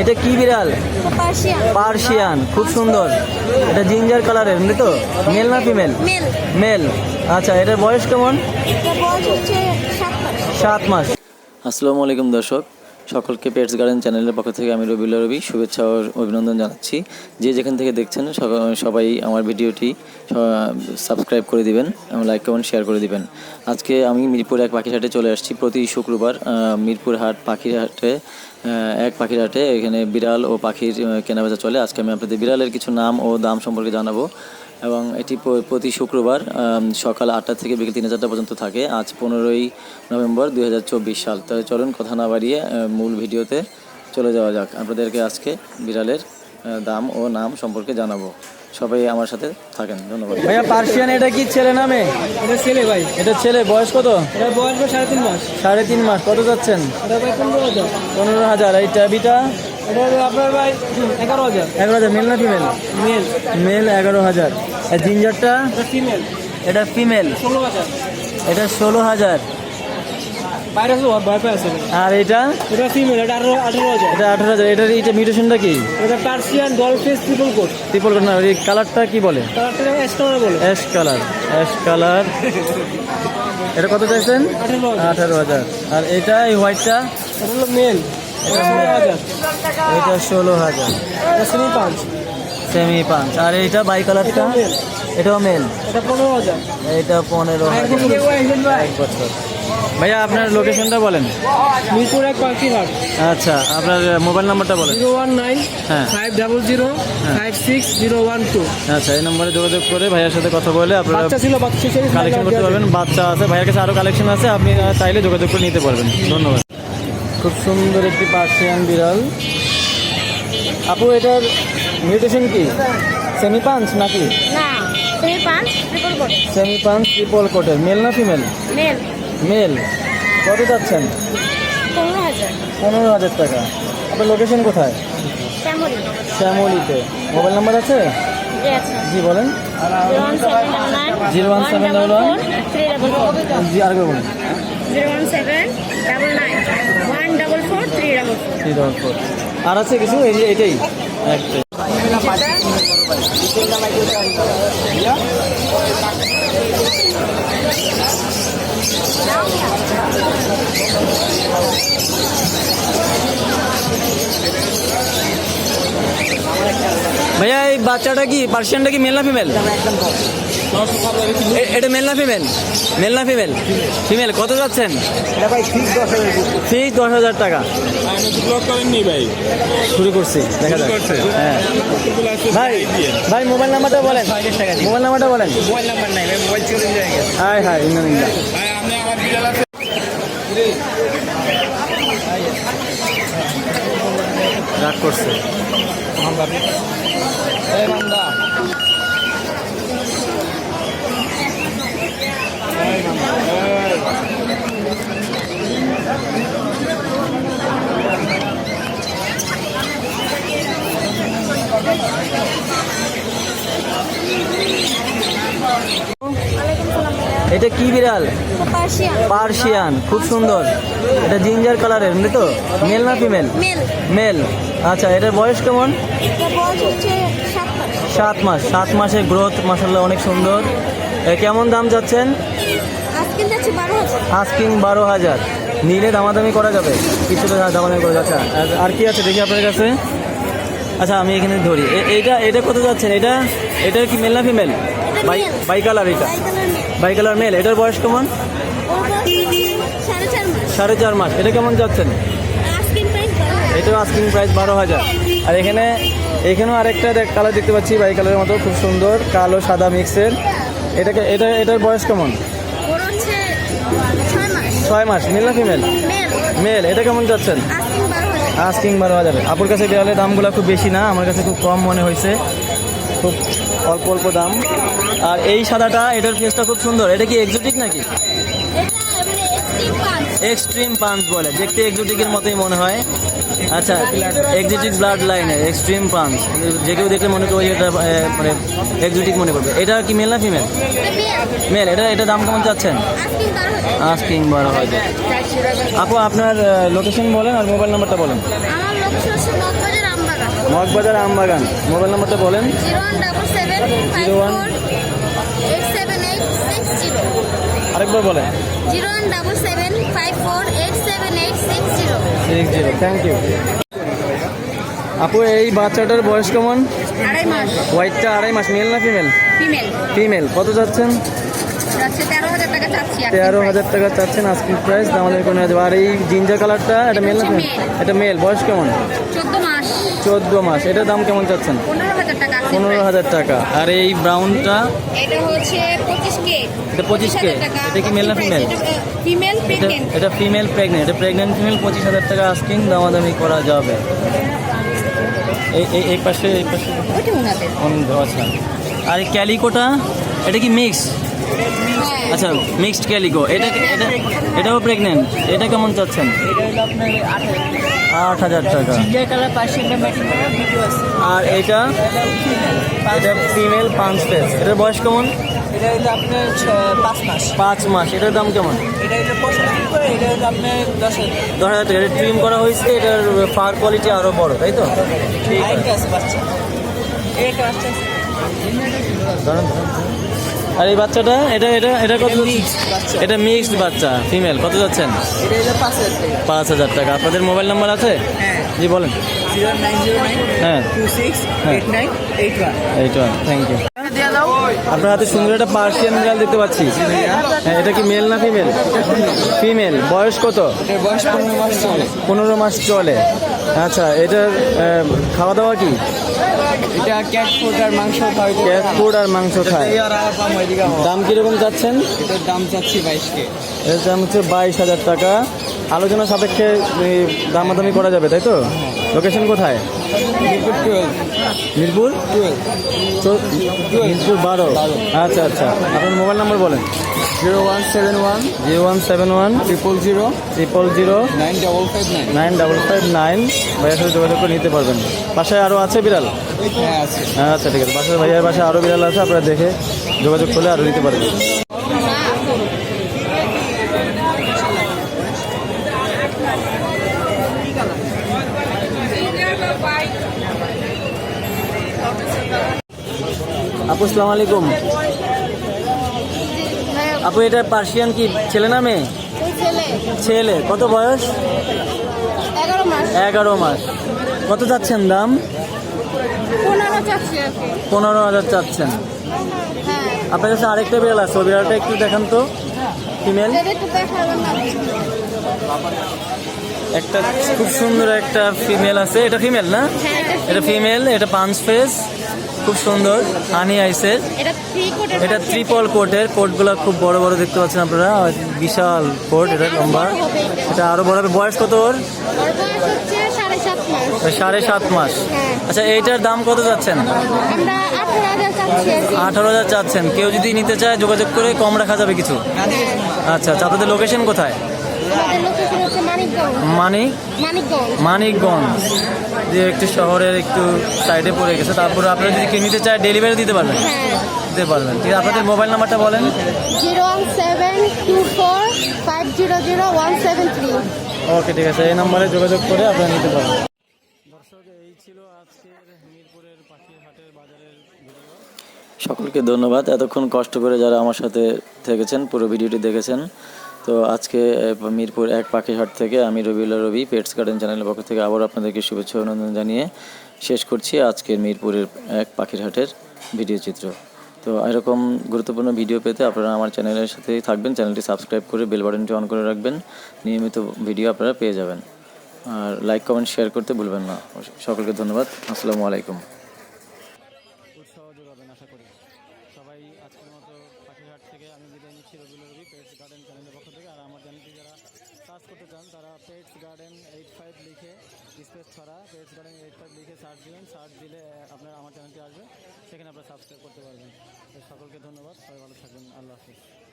এটা কি বিড়াল? পার্সিয়ান। পার্সিয়ান খুব সুন্দর। এটা জিঞ্জার কালারের তো মেল না ফিমেল? মেল। মেল। আচ্ছা এটার বয়স কেমন? এটা বয়স হচ্ছে সাত মাস। আসসালামু আলাইকুম দর্শক। সকলকে পেটস গার্ডেন চ্যানেলের পক্ষ থেকে আমি রবিউল্লা রবি শুভেচ্ছা ও অভিনন্দন জানাচ্ছি। যে যেখান থেকে দেখছেন সবাই আমার ভিডিওটি সাবস্ক্রাইব করে দিবেন এবং লাইক কমেন্ট শেয়ার করে দিবেন। আজকে আমি মিরপুর এক পাখির হাটে চলে আসছি। প্রতি শুক্রবার মিরপুর হাট পাখির হাটে এক পাখির হাটে এখানে বিড়াল ও পাখির কেনাবেচা চলে। আজকে আমি আপনাদের বিড়ালের কিছু নাম ও দাম সম্পর্কে জানাব। এবং এটি প্রতি শুক্রবার সকাল আটটা থেকে বিকেল তিন চারটা পর্যন্ত থাকে। আজ পনেরোই নভেম্বর দু হাজার চব্বিশ সাল। তাহলে চলুন কথা না বাড়িয়ে মূল ভিডিওতে চলে যাওয়া যাক। আপনাদেরকে আজকে বিড়ালের দাম ও নাম সম্পর্কে জানাব। সবাই আমার সাথে থাকেন ধন্যবাদ। ভাইয়া পার্সিয়ান এটা কি ছেলে নামে এটা ছেলে ভাই। এটা ছেলে বয়স কত? এটা বয়স সাড়ে তিন মাস। সাড়ে তিন মাস কত যাচ্ছেন? এটা ভাই পনেরো হাজার। পনেরো হাজার এই ট্যাবিটা এটা আপনার ভাই এগারো হাজার। এগারো হাজার মেল না ফিমেল মেল মেল এগারো হাজার। আর জিঞ্জারটা এটা ফিমেল এটা ফিমেল ষোলো হাজার। এটা ষোলো হাজার বাইরে আছে ভয় পাই আছে আর এটা? এটা ফিমেল এটা আঠারো আঠারো হাজার। এটা আঠারো হাজার। এটার এটা মিউটেশনটা কি? এটা Persian dollface triple coat triple না এই কালারটা কি বলে? তারপরে এক্সট্রা বলে। অ্যাশ কালার অ্যাশ কালার এটা কত চাইছেন? আঠারো হাজার। আর এটা এই হোয়াইটটা এটা হলো মেল এটা ষোলো হাজার। এটা ষোলো হাজার। সেমি পাঁচ সেমি পাঁচ আর এইটা বাই কালারটা এটাও মেল এটা পনেরো হাজার। এটা পনেরো হাজার। এক বছর। ভাইয়া আপনার লোকেশনটা বলেন। মিরপুর এক পাখি আচ্ছা আপনার মোবাইল নাম্বারটা বলেন। জিরো ওয়ান নাইন হ্যাঁ। Five double zero five six zero one two. আচ্ছা এই নম্বরে যোগাযোগ করে ভাইয়ার সাথে কথা বলে আপনারা বাচ্চা ছিল বাচ্চা ছিল কালেকশন করতে পারবেন। বাচ্চা আছে ভাইয়ের কাছে আরও কালেকশন আছে আপনি চাইলে যোগাযোগ করে নিতে পারবেন। ধন্যবাদ। খুব সুন্দর একটি পার্সিয়ান বিড়াল। আপু এটার মিউটেশন কি? সেমি পাঞ্চ নাকি? না তুমি পাঁচ triple coat semi punch triple কোটের মেল না ফিমেল মেল মেল কত যাচ্ছেন? পনেরো হাজার। পনেরো হাজার টাকা। আপনার লোকেশন কোথায়? শ্যামলি। শ্যামলিতে। মোবাইল নাম্বার আছে? জি বলেন। Zero one seven double nine 01799 three double four. জি আর বলুন। Zero one seven double nine one double four three double four. Three double four. আর আছে কিছু? এই যে এটাই। একটাই। ভাইয়া এই বাচ্চাটা কি পার্সিয়ানটা কি মেল না ফিমেল এটা মেল না ফিমেল মেল না ফিমেল ফিমেল কত যাচ্ছেন? ফিক্স দশ হাজার টাকা। শুরু করছি দেখা যাক। হ্যাঁ। ভাই ভাই মোবাইল নাম্বারটা বলেন। মোবাইল নাম্বারটা বলেন। মোবাইল নাম্বার নাই ভাই মোবাইল চলে যায় হাই হাই ইন্দানিন্দা রাগ করছে। এটা কি বিড়াল? পার্সিয়ান। খুব সুন্দর। এটা জিঞ্জার কালারের তো? মেল না ফিমেল? মেল। আচ্ছা এটার বয়স কেমন? এটা সাত মাস। সাত মাস। সাত মাসের গ্রোথ মাসাল্লাহ অনেক সুন্দর। কেমন দাম যাচ্ছেন? আস্কিং বারো হাজার। নিলে দামাদামি করা যাবে? কিছুটা দামাদামি করা যাচ্ছে। আর- আর কি আছে দেখি আপনার কাছে? আচ্ছা আমি এখানে ধরি। এ- এইটা এটা কত যাচ্ছেন? এটা এটা কি মেল না ফিমেল? বাই। বাই কালার এটা। বাই কালার মেল, এটার বয়স কেমন? সাড়ে চার মাস। এটা কেমন যাচ্ছেন? এটাও আস্কিং প্রাইস বারো হাজার। আর এখানে, এখানেও আরেকটা কালার দেখতে পাচ্ছি বাই কালারের মতো, খুব সুন্দর, কালো, সাদা মিক্সের এটাকে, এটা, এটার বয়স কেমন? ছয় মাস মেল না ফিমেল মেল এটা কেমন যাচ্ছেন? আস্কিং বারো হাজার। আপুর কাছে বিড়ালের দামগুলো খুব বেশি না, আমার কাছে খুব কম মনে হয়েছে খুব অল্প অল্প দাম। আর এই সাদাটা, এটার ফেসটা খুব সুন্দর। এটা কি এক্সোটিক নাকি? এক্সট্রিম পাঞ্চ বলে। দেখতে এক্সোটিকের মতোই মনে হয়। আচ্ছা এক্সিটিক ব্লাড লাইনে এক্সট্রিম পাঞ্চ যে কেউ দেখলে মনে করবে এটা মানে এক্সিটিক মনে করবে। এটা কি মেল না ফিমেল মেল এটা এটা দাম কেমন চাচ্ছেন? আস্কিং বারো হাজার আপু, আপনার লোকেশন বলেন আর মোবাইল নাম্বারটা বলেন। মগবাজার আমবাগান। মোবাইল নাম্বারটা বলেন। জিরো ওয়ান আরেকবার বলেন। Zero one double seven five four eight seven eight six zero. Six zero. Thank you আপু এই বাচ্চাটার বয়স কেমন? আড়াই মাস। হোয়াইটটা আড়াই মাস মেল না ফিমেল ফিমেল ফিমেল কত যাচ্ছেন তেরো হাজার টাকা চাচ্ছেন আস্কিং প্রাইস আমাদের কোনো আছে আর এই জিঞ্জার কালারটা এটা মেল না এটা মেল বয়স কেমন? চোদ্দ মাস। এটার দাম কেমন চাচ্ছেন? পনেরো হাজার টাকা আর এই ব্রাউনটা? এটা হচ্ছে পঁচিশ কে। এটা 25K? এটা কি male না female? ফিমেল এটা প্রেগনেন্ট এটা ফিমেল প্রেগনেন্ট এটা প্রেগনেন্ট ফিমেল পঁচিশ হাজার টাকা আস্কিং দামাদামি করা যাবে। এই এই এই পাশে এই পাশে আচ্ছা। আর এই ক্যালিকোটা এটা কি মিক্স হ্যাঁ। আচ্ছা মিক্সড ক্যালিকো। এটা এটা এটাও প্রেগনেন্ট এটা কেমন চাচ্ছেন? আট হাজার টাকা। আর এটা? এটা ফিমেল পাঁচ পেস এটার বয়স কেমন? এটা হলো আপনার পাঁচ মাস। পাঁচ মাস। এটার দাম কেমন? এটা হলো পঁয়ষট্টি করে এটা হলো আপনার দশ হাজার দশ হাজার টাকা। এটা ট্রিম করা হয়েছে এটার ফার কোয়ালিটি আরও বড় তাই তো? ঠিক আছে। বাচ্চা। বাচ্চা। আর এই বাচ্চাটা এটা এটা এটা কত এটা মিক্সড বাচ্চা। ফিমেল কত যাচ্ছেন? পাঁচ হাজার টাকা। আপনাদের মোবাইল নাম্বার আছে? হ্যাঁ। জি বলেন। নাইন হ্যাঁ। Eight one thank you. আপনার হাতে সুন্দর একটা পার্সিয়ান বিড়াল দেখতে পাচ্ছি। হ্যাঁ এটা কি মেল না ফিমেল ফিমেল বয়স কত? বয়স পনেরো মাস চলে। পনেরো মাস চলে আচ্ছা এটার খাওয়া দাওয়া কি? এটা ক্যাট ফুড আর মাংস খাওয়াই ক্যাট ফুড আর মাংস খায়। দাম কীরকম চাচ্ছেন? এটার দাম চাচ্ছি বাইশকে। এর দাম হচ্ছে বাইশ হাজার টাকা। আলোচনা সাপেক্ষে দামাদামি করা যাবে তাই তো? লোকেশন কোথায়? মিরপুর? মিরপুর বারো। আচ্ছা আচ্ছা। আপনার মোবাইল নাম্বার বলেন। Zero one seven one zero one seven one triple zero triple zero nine double five nine. Nine double five nine. ভাইয়ের সাথে যোগাযোগ করে নিতে পারবেন। বাসায় আরও আছে বিড়াল? হ্যাঁ আচ্ছা ঠিক আছে। বাসায় ভাইয়ার বাসায় আরও বিড়াল আছে আপনারা দেখে যোগাযোগ করলে আরও নিতে পারবেন। আপু সালাম আলাইকুম। আপু, এটা পার্সিয়ান কি, ছেলে না মেয়ে? ছেলে। কত বয়স? এগারো মাস। কত চাচ্ছেন দাম? পনেরো হাজার চাচ্ছেন। আপনার কাছে আরেকটা বিড়াল আছে, ওই বিড়ালটা একটু দেখান তো। ফিমেল? একটু খুব সুন্দর একটা ফিমেল আছে। এটা ফিমেল না? এটা এটা ফিমেল, এটা পাঁচ ফেস। খুব সুন্দর। হানি আইসের এটা থ্রি কোটের এটা ত্রিপল কোটের কোটগুলো খুব বড় বড় দেখতে পাচ্ছেন আপনারা। বিশাল কোট এটা লম্বা। এটা আরও বড় হবে। বয়স কত ওর? ওর বয়স হচ্ছে সাড়ে সাত মাস। হ্যাঁ। আচ্ছা এইটার দাম কত যাচ্ছেন? আঠারো হাজার আঠারো চাচ্ছেন। কেউ যদি নিতে চায় যোগাযোগ করে কম রাখা যাবে কিছু? আচ্ছা আচ্ছা আপনাদের লোকেশন কোথায়? মানিক? মানিকগঞ্জ। যে একটু শহরের একটু সাইডে পড়ে গেছে। তারপরে আপনারা যদি কেউ নিতে চায় ডেলিভারি দিতে পারবেন? হ্যাঁ। দিতে পারবেন। ঠিক আছে আপনাদের মোবাইল নাম্বারটা বলেন। Zero one seven two four five zero zero one seven three. Okay ঠিক আছে। এই নম্বরে যোগাযোগ করে আপনারা নিতে পারবেন। দর্শক এই ছিল আজকের মিরপুরের পাখির হাটের বাজারের সকলকে ধন্যবাদ। এতক্ষণ কষ্ট করে যারা আমার সাথে থেকেছেন পুরো ভিডিওটি দেখেছেন। তো আজকে মিরপুর এক পাখির হাট থেকে আমি রবিউল্লা রবি পেটস গার্ডেন চ্যানেলের পক্ষ থেকে আবার আপনাদেরকে শুভেচ্ছা অভিনন্দন জানিয়ে শেষ করছি আজকের মিরপুরের এক পাখির হাটের ভিডিও চিত্র। তো এরকম গুরুত্বপূর্ণ ভিডিও পেতে আপনারা আমার চ্যানেলের সাথেই থাকবেন। চ্যানেলটি সাবস্ক্রাইব করে বেল বাটনটি অন করে রাখবেন। নিয়মিত ভিডিও আপনারা পেয়ে যাবেন। আর লাইক, কমেন্ট, শেয়ার করতে ভুলবেন না। সকলকে ধন্যবাদ। আসসালামু আলাইকুম উৎসাহ যোগাবেন আশা করি সবাই আজকের মতো পাখিরহাট থেকে আমি বিদায় নিচ্ছি রবিউল রবি পেটস গার্ডেন চ্যানেলের পক্ষ থেকে আর আমার চ্যানেলটি যারা সার্চ করতে চান তারা পেটস গার্ডেন এইট ফাইভ লিখে পেটস গার্ডেন এইট ফাইভ লিখে সার্চ দিবেন। সার্চ দিলে আপনার আমার চ্যানেলটি আসবে। সেখানে আপনারা সাবস্ক্রাইব করতে পারবেন। সকলকে ধন্যবাদ। সবাই ভালো থাকবেন। আল্লাহ হাফিজ।